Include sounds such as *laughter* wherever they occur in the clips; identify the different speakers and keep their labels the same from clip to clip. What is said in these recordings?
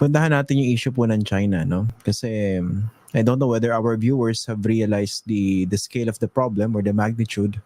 Speaker 1: puntahan natin yung issue po ng China, no? Kasi um, I don't know whether our viewers have realized the the scale of the problem or the magnitude.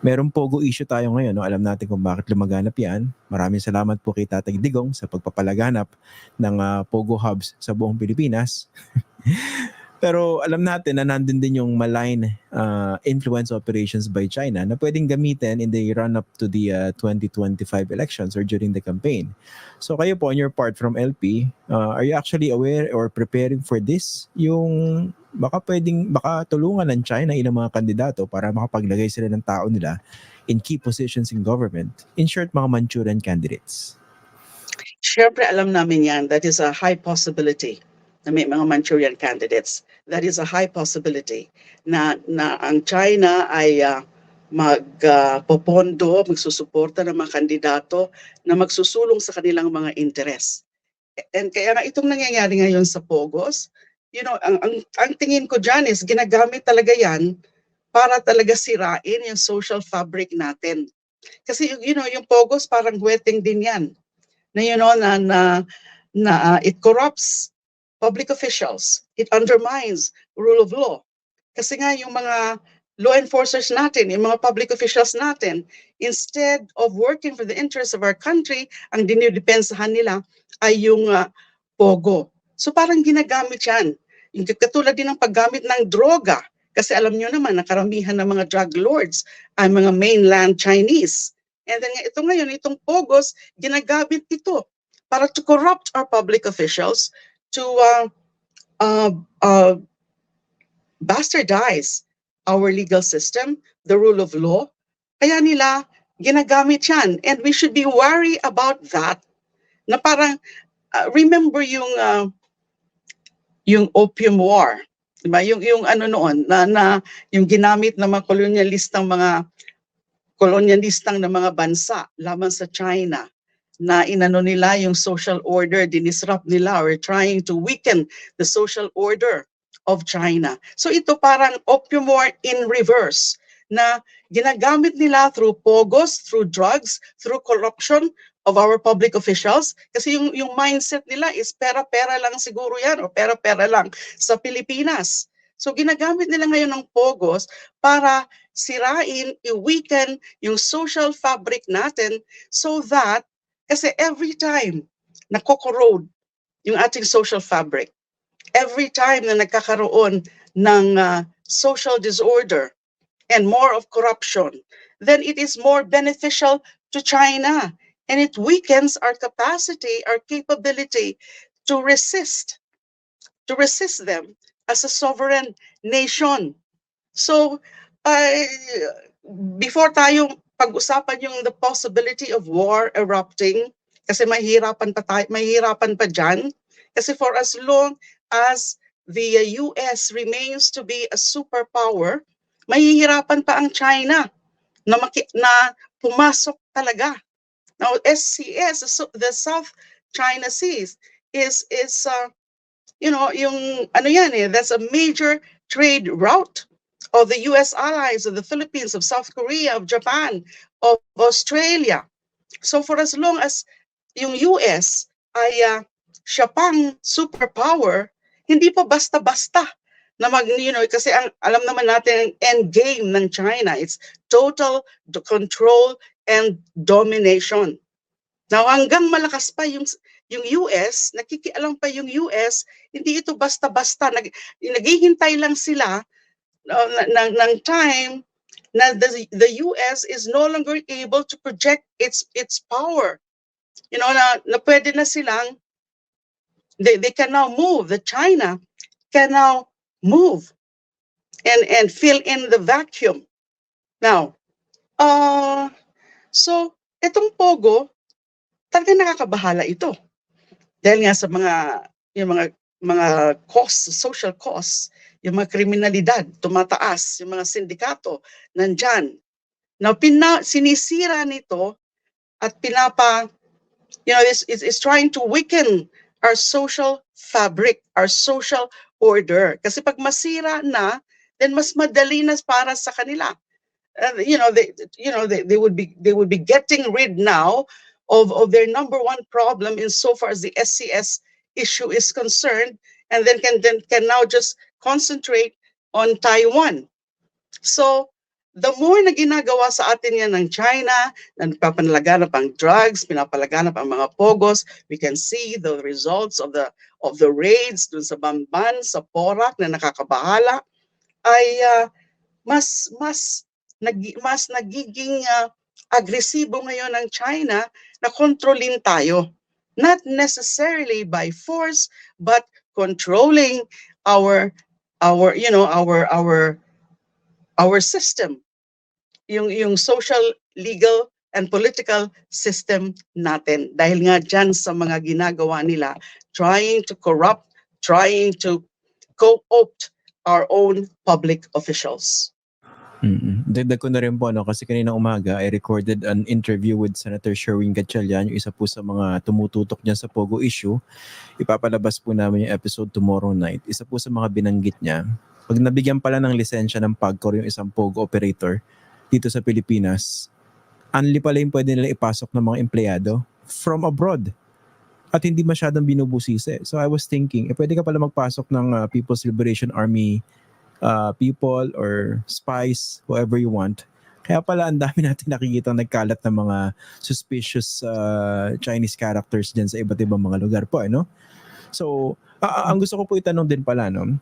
Speaker 1: Merong pogo issue tayo ngayon, no? Alam natin kung bakit lumaganap 'yan. Maraming salamat po kay Tatay Digong sa pagpapalaganap ng ah, pogo hubs sa buong Pilipinas. *laughs* Pero alam natin na nandun din yung malign uh, influence operations by China na pwedeng gamitin in the run-up to the uh, 2025 elections or during the campaign. So kayo po on your part from LP, uh, are you actually aware or preparing for this? Yung baka pwedeng, baka tulungan ng China ilang mga kandidato para makapaglagay sila ng tao nila in key positions in government. In short, mga Manchurian candidates.
Speaker 2: Siyempre, alam namin yan. That is a high possibility na may mga Manchurian candidates. That is a high possibility na, na ang China ay uh, magpopondo, magsusuporta ng mga kandidato na magsusulong sa kanilang mga interes. And kaya nga itong nangyayari ngayon sa Pogos, you know, ang, ang, ang tingin ko dyan is ginagamit talaga yan para talaga sirain yung social fabric natin. Kasi you know, yung Pogos parang wedding din yan na you know na na, na uh, it corrupts public officials. It undermines rule of law. Kasi nga yung mga law enforcers natin, yung mga public officials natin, instead of working for the interests of our country, ang dinidepensahan nila ay yung uh, pogo. So parang ginagamit yan. Yung katulad din ng paggamit ng droga. Kasi alam nyo naman, na karamihan ng mga drug lords ay mga mainland Chinese. And then ito ngayon, itong pogos, ginagamit ito para to corrupt our public officials, to uh, uh, uh, bastardize our legal system, the rule of law. Kaya nila ginagamit yan. And we should be worried about that. Na parang, uh, remember yung, uh, yung opium war. Diba? Yung, yung ano noon, na, na yung ginamit ng mga kolonyalistang mga kolonyalistang ng mga bansa laban sa China na inano nila yung social order, dinisrupt nila or trying to weaken the social order of China. So ito parang opium war in reverse na ginagamit nila through pogos, through drugs, through corruption of our public officials kasi yung yung mindset nila is pera-pera lang siguro yan o pera-pera lang sa Pilipinas. So ginagamit nila ngayon ng pogos para sirain, i-weaken yung social fabric natin so that kasi every time nakokorode yung ating social fabric, every time na nagkakaroon ng uh, social disorder and more of corruption, then it is more beneficial to China and it weakens our capacity, our capability to resist, to resist them as a sovereign nation. So, uh, before tayong pag-usapan yung the possibility of war erupting, kasi mahirapan pa tayo, mahirapan pa dyan. Kasi for as long as the US remains to be a superpower, mahihirapan pa ang China na, maki- na pumasok talaga. Now, SCS, the South China Seas, is, is uh, you know, yung, ano yan eh, that's a major trade route of the US allies of the Philippines, of South Korea, of Japan, of Australia. So for as long as yung US ay uh, siya pang superpower, hindi pa basta-basta na mag, you know, kasi ang, alam naman natin ang end game ng China, it's total control and domination. Now hanggang malakas pa yung yung US, nakikialam pa yung US, hindi ito basta-basta. Nag, naghihintay lang sila uh, ng, ng time na the, the US is no longer able to project its its power. You know, na, na pwede na silang, they, they can now move, the China can now move and, and fill in the vacuum. Now, uh, so, itong Pogo, talaga nakakabahala ito. Dahil nga sa mga, yung mga, mga costs, social costs, yung mga kriminalidad tumataas, yung mga sindikato nandyan. Now, pina, sinisira nito at pinapa, you know, is, is, is trying to weaken our social fabric, our social order. Kasi pag masira na, then mas madali na para sa kanila. Uh, you know, they, you know, they, they would be they would be getting rid now of, of their number one problem insofar as the SCS issue is concerned, and then can then can now just concentrate on Taiwan. So the more na ginagawa sa atin yan ng China, na nagpapalaganap ang drugs, pinapalaganap ang mga pogos, we can see the results of the of the raids dun sa Bamban, sa Porac na nakakabahala ay ah, mas mas nag, mas nagiging ah, agresibo ngayon ng China na kontrolin tayo. Not necessarily by force, but controlling our our you know our our our system. Yung yung social legal and political system natin. Dahil nga dyan sa mga ginagawa nila trying to corrupt trying to co-opt our own public officials
Speaker 1: Mm. Dagdag ko na rin po, no, kasi kanina umaga, I recorded an interview with Senator Sherwin Gatchalian, yung isa po sa mga tumututok dyan sa Pogo issue. Ipapalabas po namin yung episode tomorrow night. Isa po sa mga binanggit niya, pag nabigyan pala ng lisensya ng PAGCOR yung isang Pogo operator dito sa Pilipinas, only pala yung pwede nila ipasok ng mga empleyado from abroad at hindi masyadong binubusisi. So I was thinking, eh, pwede ka pala magpasok ng uh, People's Liberation Army uh, people or spies, whoever you want. Kaya pala ang dami *laughs* natin nakikita nagkalat ng mga suspicious uh, Chinese characters dyan sa iba't ibang mga lugar po, ano? So, ah, ang gusto ko po itanong din pala, no?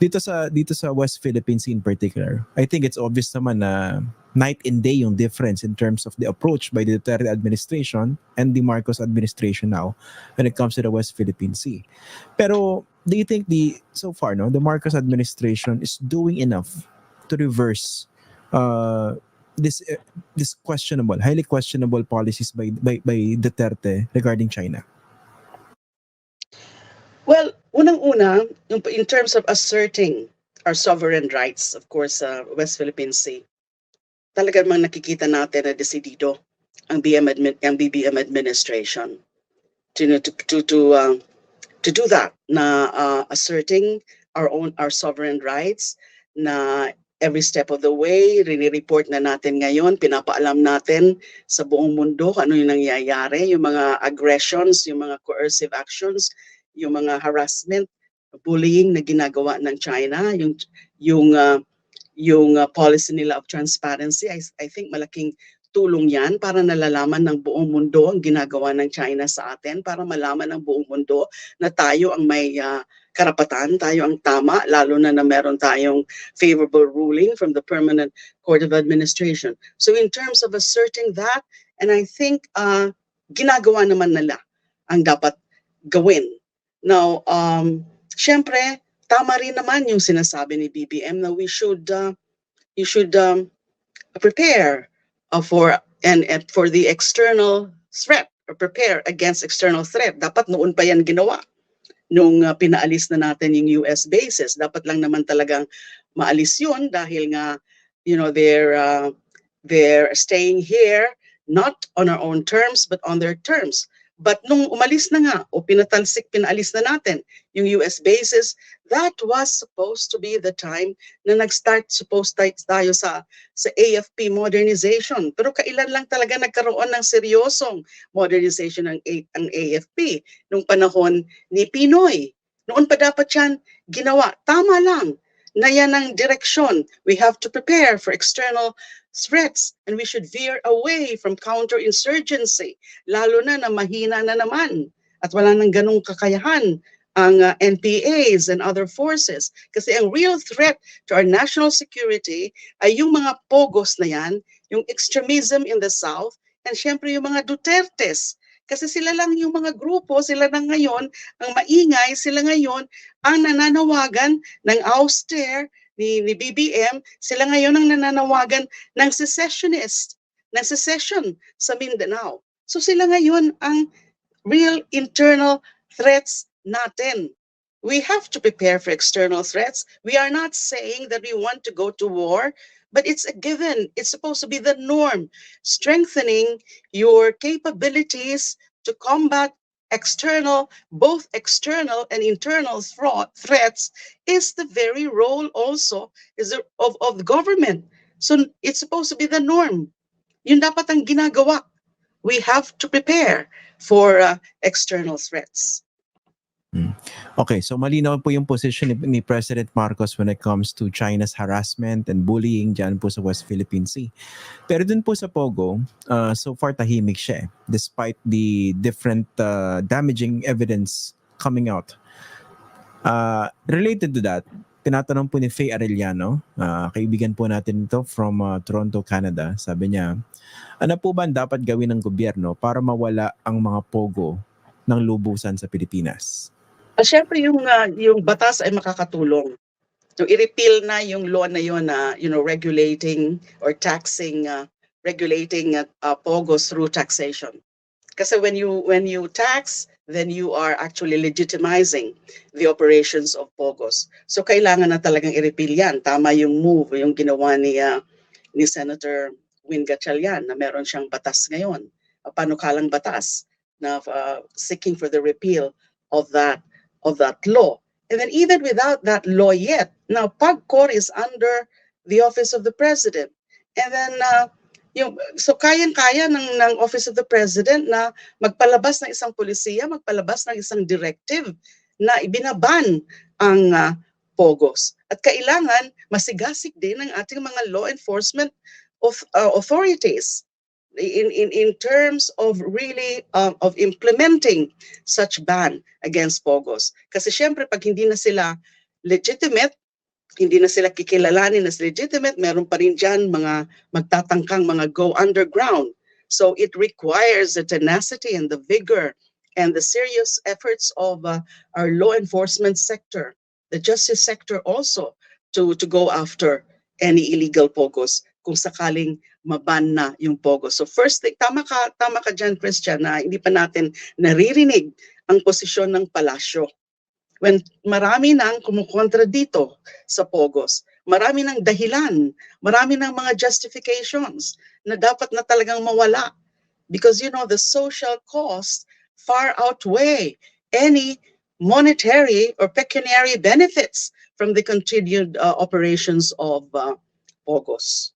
Speaker 1: Dito sa dito sa West Philippines in particular, I think it's obvious naman na night and day yung difference in terms of the approach by the Duterte administration and the Marcos administration now when it comes to the West Philippine Sea. Pero do you think the so far no the Marcos administration is doing enough to reverse uh, this uh, this questionable, highly questionable policies by by by Duterte regarding China?
Speaker 2: Well, unang-una, in terms of asserting our sovereign rights, of course, sa West Philippine Sea, talagang mga nakikita natin na desidido ang BM admin, ang BBM administration to to to to, uh, to do that na uh, asserting our own our sovereign rights na every step of the way rini-report na natin ngayon pinapaalam natin sa buong mundo ano yung nangyayari yung mga aggressions yung mga coercive actions yung mga harassment, bullying na ginagawa ng China, yung yung uh, yung uh, policy nila of transparency, I, I think malaking tulong yan para nalalaman ng buong mundo ang ginagawa ng China sa atin, para malaman ng buong mundo na tayo ang may uh, karapatan, tayo ang tama, lalo na na meron tayong favorable ruling from the Permanent Court of Administration. So in terms of asserting that, and I think uh, ginagawa naman nila ang dapat gawin Now, um, syempre, tama rin naman yung sinasabi ni BBM na we should, uh, you should um, prepare uh, for and, and for the external threat or prepare against external threat. Dapat noon pa yan ginawa nung uh, pinaalis na natin yung US bases. Dapat lang naman talagang maalis yun dahil nga, you know, they're, uh, they're staying here not on our own terms but on their terms. But nung umalis na nga o pinatalsik, pinaalis na natin yung US bases, that was supposed to be the time na nag-start supposed tayo, sa sa AFP modernization. Pero kailan lang talaga nagkaroon ng seryosong modernization ng ang AFP nung panahon ni Pinoy. Noon pa dapat yan ginawa. Tama lang na yan ang direksyon. We have to prepare for external threats and we should veer away from counterinsurgency lalo na na mahina na naman at wala nang ganong kakayahan ang uh, NPAs and other forces. Kasi ang real threat to our national security ay yung mga pogos na yan, yung extremism in the South, and syempre yung mga Dutertes. Kasi sila lang yung mga grupo, sila na ngayon, ang maingay, sila ngayon ang nananawagan ng auster ni, ni BBM, sila ngayon ang nananawagan ng secessionist, ng secession sa Mindanao. So sila ngayon ang real internal threats natin. We have to prepare for external threats. We are not saying that we want to go to war, but it's a given. It's supposed to be the norm. Strengthening your capabilities to combat external, both external and internal threats is the very role also is the, of, of the government. So it's supposed to be the norm. Yun dapat ang ginagawa we have to prepare for uh, external threats.
Speaker 1: Okay, so malinaw po yung position ni, ni President Marcos when it comes to China's harassment and bullying dyan po sa West Philippine Sea. Pero dun po sa Pogo, uh, so far tahimik siya eh, despite the different uh, damaging evidence coming out. Uh, related to that, tinatanong po ni Faye Arellano, uh, kaibigan po natin ito from uh, Toronto, Canada. Sabi niya, ano po ba ang dapat gawin ng gobyerno para mawala ang mga Pogo ng lubusan sa Pilipinas?
Speaker 2: Uh, Siyempre yung uh, yung batas ay makakatulong. So i-repeal na yung law na yun na you know regulating or taxing uh, regulating uh, uh, pogos through taxation. Kasi when you when you tax then you are actually legitimizing the operations of pogos. So kailangan na talagang i-repeal yan. Tama yung move yung ginawa ni uh, ni Senator Win Gatchalian na meron siyang batas ngayon. Uh, panukalang batas na uh, seeking for the repeal of that of that law. And then even without that law yet, now PAGCOR is under the office of the president. And then uh, yung so kayang-kaya ng ng office of the president na magpalabas ng isang polisiya, magpalabas ng isang directive na ibinaban ang uh, pogos. At kailangan masigasig din ng ating mga law enforcement of uh, authorities in in in terms of really um, of implementing such ban against pogos. Kasi syempre pag hindi na sila legitimate, hindi na sila kikilalanin as legitimate, meron pa rin dyan mga magtatangkang mga go underground. So it requires the tenacity and the vigor and the serious efforts of uh, our law enforcement sector, the justice sector also, to, to go after any illegal pogos kung sakaling maban na yung pogos. So first thing, tama ka, tama ka dyan, Christian, na hindi pa natin naririnig ang posisyon ng palasyo. When marami nang kumukontra dito sa pogos, marami ng dahilan, marami ng mga justifications na dapat na talagang mawala. Because you know, the social cost far outweigh any monetary or pecuniary benefits from the continued uh, operations of uh, August.